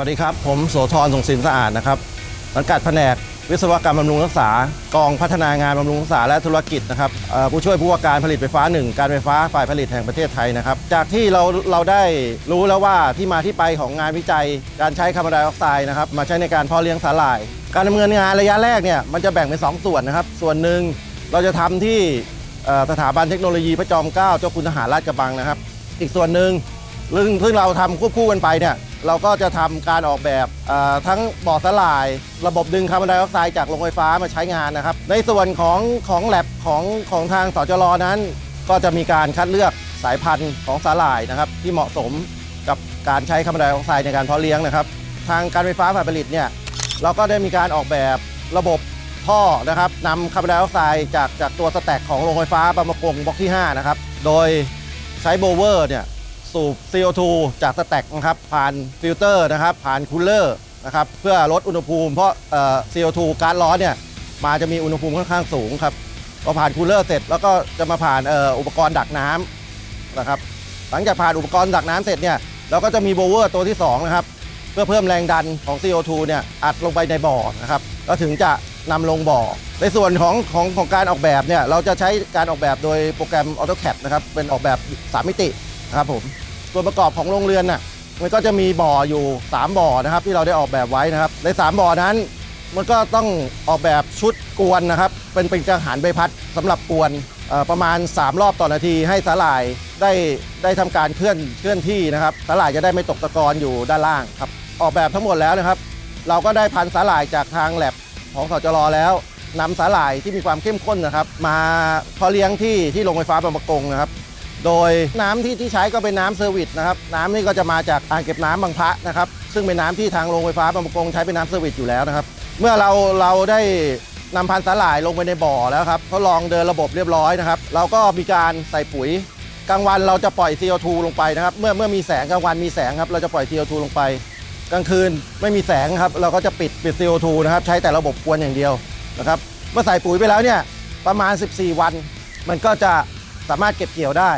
สวัสดีครับ ผมโสธรส่งสินสะอาดนะครับสังกัดแผนกวิศวกรรมบำรุงรักษากองพัฒนางานบำรุงรักษาและธุรกิจนะครับผู้ช่วยผู้ว่าการผลิตไฟฟ้าหนึ่งการไฟฟ้าฝ่ายผลิตแห่งประเทศไทยนะครับ จากที่เราเราได้รู้แล้วว่าที่มาที่ไปของงานวิจัย การใช้คาร์บอนไดออกไซด์นะครับมาใช้ในการเพาะเลี้ยงสาหร่าย การดำเนินงานระยะแรกเนี่ยมันจะแบ่งเป็นสองส่วนนะครับ ส่วนหนึ่งเราจะทำที่สถาบันเทคโนโลยีพระจอมเกล้าเจ้าคุณทหารราชกระบังนะครับ อีกส่วนหนึ่งซึ่งซึ่งเราทำควบคู่กันไปเนี่ย เราก็จะทำการออกแบบทั้งบ่อสลาย ระบบดึงคาร์บอนไดออกไซด์จากโรงไฟฟ้ามาใช้งานนะครับ ในส่วนของของแลบของของทางสจรนั้น ก็จะมีการคัดเลือกสายพันธุ์ของสาหร่ายนะครับ ที่เหมาะสมกับการใช้คาร์บอนไดออกไซด์ในการเพาะเลี้ยงนะครับ ทางการไฟฟ้าฝ่ายผลิตเนี่ยเราก็ได้มีการออกแบบระบบท่อนะครับนำคาร์บอนไดออกไซด์จากจากตัวสแต็กของโรงไฟฟ้าบางประกงบล็อกที่5นะครับโดยใช้โบเวอร์เนี่ย สูบ CO2 จากสแต็กนะครับผ่านฟิลเตอร์นะครับผ่านคูลเลอร์นะครับเพื่อลดอุณหภูมิเพราะเอ่อ CO2 ก๊าซร้อนเนี่ยมาจะมีอุณหภูมิค่อนข้างสูงครับพอผ่านคูลเลอร์เสร็จแล้วก็จะมาผ่านเอ่ออุปกรณ์ดักน้ำนะครับหลังจากผ่านอุปกรณ์ดักน้ำเสร็จเนี่ยเราก็จะมีโบเวอร์ตัวที่2นะครับเพื่อเพิ่มแรงดันของ CO2 เนี่ยอัดลงไปในบ่อนะครับแล้วถึงจะนำลงบ่อ ในส่วนของของของการออกแบบเนี่ยเราจะใช้การออกแบบโดยโปรแกรม AutoCAD นะครับเป็นออกแบบ 3 มิติ นะครับผมส่วนประกอบของโรงเรือนน่ะมันก็จะมีบ่ออยู่ 3 บ่อนะครับ ที่เราได้ออกแบบไว้นะครับ ใน 3 บ่อนั้น มันก็ต้องออกแบบชุดกวนนะครับ เป็นเป็นกังหันใบพัดสำหรับกวนประมาณ 3 รอบต่อนาทีให้สาหร่ายได้ได้ทำการเคลื่อนเคลื่อนที่นะครับสาหร่ายจะได้ไม่ตกตะกอนอยู่ด้านล่างครับออกแบบทั้งหมดแล้วนะครับ เราก็ได้พันสาหร่ายจากทางแลบของสจรแล้วนำสาหร่ายที่มีความเข้มข้นนะครับ มาพาะเลี้ยงที่ที่โรงไฟฟ้าบางประกงนะครับ โดยน้ำที่ที่ใช้ก็เป็นน้ำเซอร์วิสนะครับน้ำนี่ก็จะมาจากอ่างเก็บน้ำบางพระนะครับซึ่งเป็นน้ำที่ทางโรงไฟฟ้าบางประกงใช้เป็นน้ำเซอร์วิสอยู่แล้วนะครับ เมื่อเราเราได้นำพันธุ์สาหร่ายลงไปในบ่อแล้วครับทดลองเดินระบบเรียบร้อยนะครับ เราก็มีการใส่ปุ๋ยกลางวันเราจะปล่อย CO2 ลงไปนะครับ เมื่อเมื่อมีแสงกลางวันมีแสงครับ เราจะปล่อย CO2 ลงไป กลางคืนไม่มีแสงครับ เราก็จะปิดปิด CO2 นะครับ ใช้แต่ระบบกวนอย่างเดียวนะครับ เมื่อใส่ปุ๋ยไปแล้วเนี่ยประมาณ 14 วัน มันก็จะ สามารถเก็บเกี่ยวได้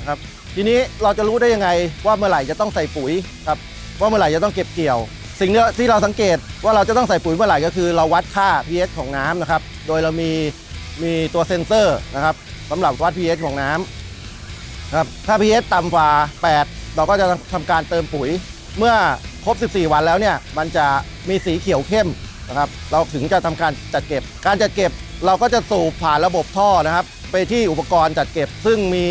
นะครับทีนี้เราจะรู้ได้ยังไงว่าเมื่อไหร่จะต้องใส่ปุ๋ยครับว่าเมื่อไหร่จะต้องเก็บเกี่ยว สิ่งที่เราสังเกตว่าเราจะต้องใส่ปุ๋ยเมื่อไหร่ก็คือเราวัดค่า pH ของน้ำนะครับโดยเรามีมีตัวเซ็นเซอร์นะครับสำหรับวัด pH ของน้ำครับถ้า pH ต่ำกว่า 8 เราก็จะทำการเติมปุ๋ย เมื่อครบ 14 วันแล้วเนี่ยมันจะมีสีเขียวเข้มนะครับเราถึงจะทำการจัดเก็บ การจัดเก็บเราก็จะสูบผ่านระบบท่อนะครับ ไปที่อุปกรณ์จัดเก็บ ซึ่งมี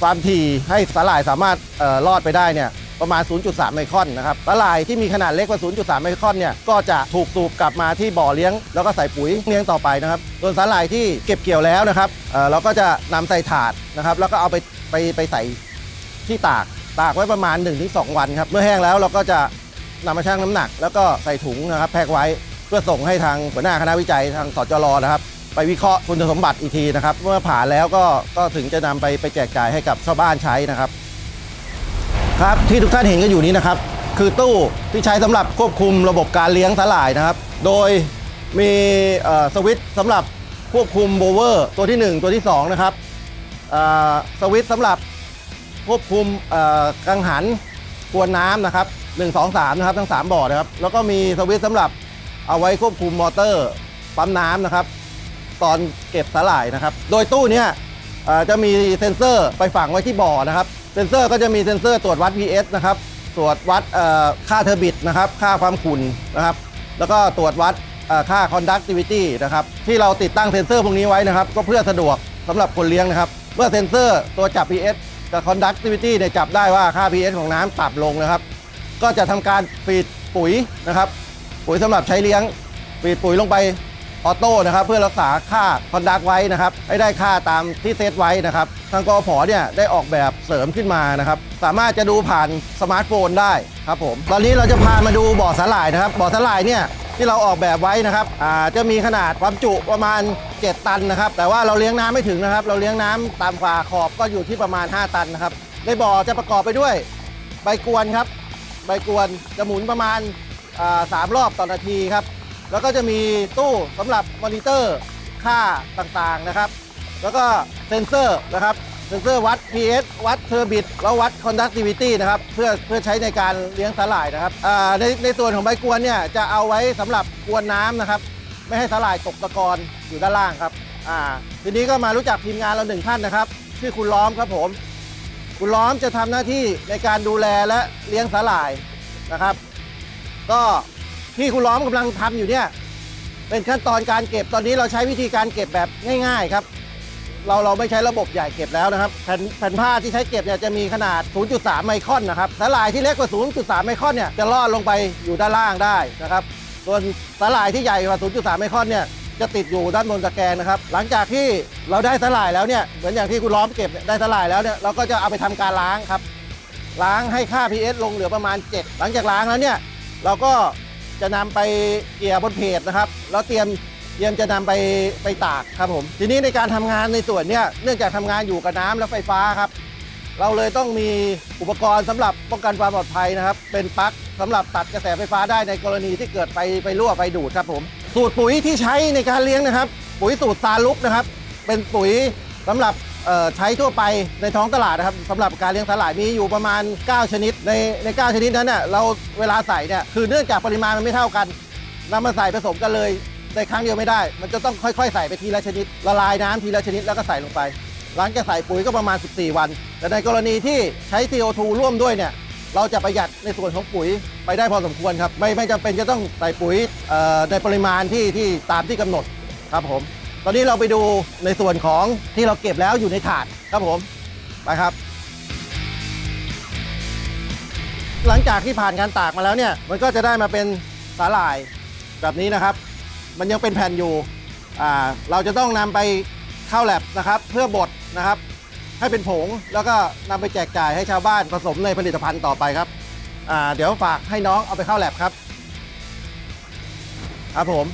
ความถี่ให้สาหร่ายสามารถเอ่อรอดไปได้เนี่ยประมาณ 0.3 ไมครอนนะครับสาร่ายที่มีขนาดเล็กกว่า 0.3 ไมครอนเนี่ย ก็จะถูกสูบกลับมาที่บ่อเลี้ยง แล้วก็ใส่ปุ๋ยเลี้ยงต่อไปนะครับ ส่วนสาหร่ายที่เก็บเกี่ยวแล้วนะครับเเราก็จะนำใส่ถาดนะครับ แล้วก็เอาไปไปไปใส่ที่ตาก ตากไว้ประมาณ 1-2 วันครับ เมื่อแห้งแล้วเราก็จะนำมาชั่งน้ำหนัก แล้วก็ใส่ถุงนะครับ แพ็คไว้ เพื่อส่งให้ทางหัวหน้าคณะวิจัยทางสจรนะครับ ไปวิเคราะห์คุณสมบัติอีกทีนะครับ เมื่อผ่านแล้วก็ก็ถึงจะนำไปไปแจกจ่ายให้กับชาวบ้านใช้นะครับ ครับที่ทุกท่านเห็นกันอยู่นี้นะครับ คือตู้ที่ใช้สำหรับควบคุมระบบการเลี้ยงสาหร่ายนะครับ โดยมีสวิตช์สำหรับควบคุมโบเวอร์ตัวที่ 1 ตัวที่ 2 นะครับสวิตช์สำหรับควบคุมกังหันกวนน้ำนะครับ1 2 3นะครับทั้ง 3บ่อนะครับแล้วก็มีสวิตช์สำหรับเอาไว้ควบคุมมอเตอร์ปั๊มน้ำนะครับ ตอนเก็บสาหร่ายนะครับ โดยตู้เนี้ยจะมีเซ็นเซอร์ไปฝังไว้ที่บ่อนะครับ เซ็นเซอร์ก็จะมีเซ็นเซอร์ตรวจวัด pH นะครับตรวจวัดค่าเทอร์บิตนะครับค่าความขุ่นนะครับ แล้วก็ตรวจวัดเอ่อค่า conductivity นะครับที่เราติดตั้งเซ็นเซอร์พวกนี้ไว้นะครับ ก็เพื่อสะดวกสำหรับคนเลี้ยงนะครับ เมื่อเซ็นเซอร์ตัวจับ pH กับ conductivity เนี่ยจับได้ว่าค่า pH ของน้ำต่ำลงนะครับ ก็จะทำการฟีดปุ๋ยนะครับ ปุ๋ยสำหรับใช้เลี้ยง ฟีดปุ๋ยลงไป ออโต้นะครับเพื่อรักษาค่าคอนดักไว้นะครับให้ได้ค่าตามที่เซตไว้นะครับทางกอพเนี่ยได้ออกแบบเสริมขึ้นมานะครับสามารถจะดูผ่านสมาร์ทโฟนได้ครับผมตอนนี้เราจะพามาดูบ่อสาหร่ายนะครับบ่อสาหร่ายเนี่ยที่เราออกแบบไว้นะครับจะมีขนาดความจุประมาณ 7 ตันนะครับ แต่ว่าเราเลี้ยงน้ำไม่ถึงนะครับ เราเลี้ยงน้ำตามฝาขอบก็อยู่ที่ประมาณ 5 ตันนะครับ ในบ่อจะประกอบไปด้วยใบกวนครับ ใบกวนจะหมุนประมาณสามรอบต่อนาทีครับ แล้วก็จะมีตู้สำหรับมอนิเตอร์ค่าต่างๆนะครับ แล้วก็เซ็นเซอร์นะครับ เซนเซอร์วัด pH วัดเทอร์บิดแล้ววัด conductivity นะครับ เพื่อเพื่อใช้ในการเลี้ยงสาหร่ายนะครับอ่าในในส่วนของใบกวนเนี่ยจะเอาไว้สำหรับกวนน้ำนะครับ ไม่ให้สาหร่ายตกตะกอนอยู่ด้านล่างครับอ่าทีนี้ก็มารู้จักทีมงานเราหนึ่งท่านนะครับ ชื่อคุณล้อมครับผม คุณล้อมจะทำหน้าที่ในการดูแลและเลี้ยงสาหร่ายนะครับ ก็ ที่คุณล้อมกำลังทำอยู่เนี่ย เป็นขั้นตอนการเก็บตอนนี้เราใช้วิธีการเก็บแบบง่าย ๆครับ เราเราไม่ใช้ระบบใหญ่เก็บแล้วนะครับ แผ่นแผ่นผ้าที่ใช้เก็บเนี่ยจะมีขนาด 0.3 ไมครอนนะครับสาร่ายที่เล็กกว่า 0.3 ไมครอนเนี่ยจะลอดลงไปอยู่ด้านล่างได้นะครับ ส่วนสาร่ายที่ใหญ่กว่า 0.3 ไมครอนเนี่ยจะติดอยู่ด้านบนตะแกรงนะครับ หลังจากที่เราได้สาร่ายแล้วเนี่ยเหมือนอย่างที่คุณล้อมเก็บได้สาร่ายแล้วเนี่ยเราก็จะเอาไปทำการล้างครับ ล้างให้ค่า pH ลงเหลือประมาณ 7 หลังจากล้างแล้วเนี่ยเราก็ จะนำไปเกี่ยบนเพจนะครับ แล้วเตรียมเตรียมจะนำไปไปตากครับผม ทีนี้ในการทำงานในส่วนเนี้ยเนื่องจากทำงานอยู่กับน้ำและไฟฟ้าครับ เราเลยต้องมีอุปกรณ์สำหรับป้องกันความปลอดภัยนะครับ เป็นปลั๊กสำหรับตัดกระแสไฟฟ้าได้ในกรณีที่เกิดไฟไฟรั่วไฟดูดครับผมสูตรปุ๋ยที่ใช้ในการเลี้ยงนะครับ ปุ๋ยสูตรซาลุกนะครับ เป็นปุ๋ยสำหรับ ใช้ทั่วไปในท้องตลาดนะครับสำหรับการเลี้ยงสาหร่ายมีอยู่ประมาณ 9 ชนิด ในใน 9 ชนิดนั้นเนี่ยเราเวลาใส่เนี่ยคือเนื่องจากปริมาณมันไม่เท่ากันนำมาใส่ผสมกันเลยในครั้งเดียวไม่ได้ มันจะต้องค่อยๆ ใส่ไปทีละชนิด ละลายน้ำทีละชนิดแล้วก็ใส่ลงไป หลังจากใส่ปุ๋ยก็ประมาณ 14 วัน แต่ในกรณีที่ใช้ CO2 ร่วมด้วยเนี่ยเราจะประหยัดในส่วนของปุ๋ยไปได้พอสมควรครับ ไม่ไม่จำเป็นจะต้องใส่ปุ๋ยในปริมาณที่ที่ตามที่กำหนดครับผม ตอนนี้เราไปดูในส่วนของที่เราเก็บแล้วอยู่ในถาดครับผม ไปครับ หลังจากที่ผ่านการตากมาแล้วเนี่ย มันก็จะได้มาเป็นสาหร่ายแบบนี้นะครับ มันยังเป็นแผ่นอยู่อ่าเราจะต้องนำไปเข้าแลบนะครับ เพื่อบดนะครับ ให้เป็นผงแล้วก็นำไปแจกจ่ายให้ชาวบ้านผสมในผลิตภัณฑ์ต่อไปครับอ่าเดี๋ยวฝากให้น้องเอาไปเข้าแลบครับ ครับผม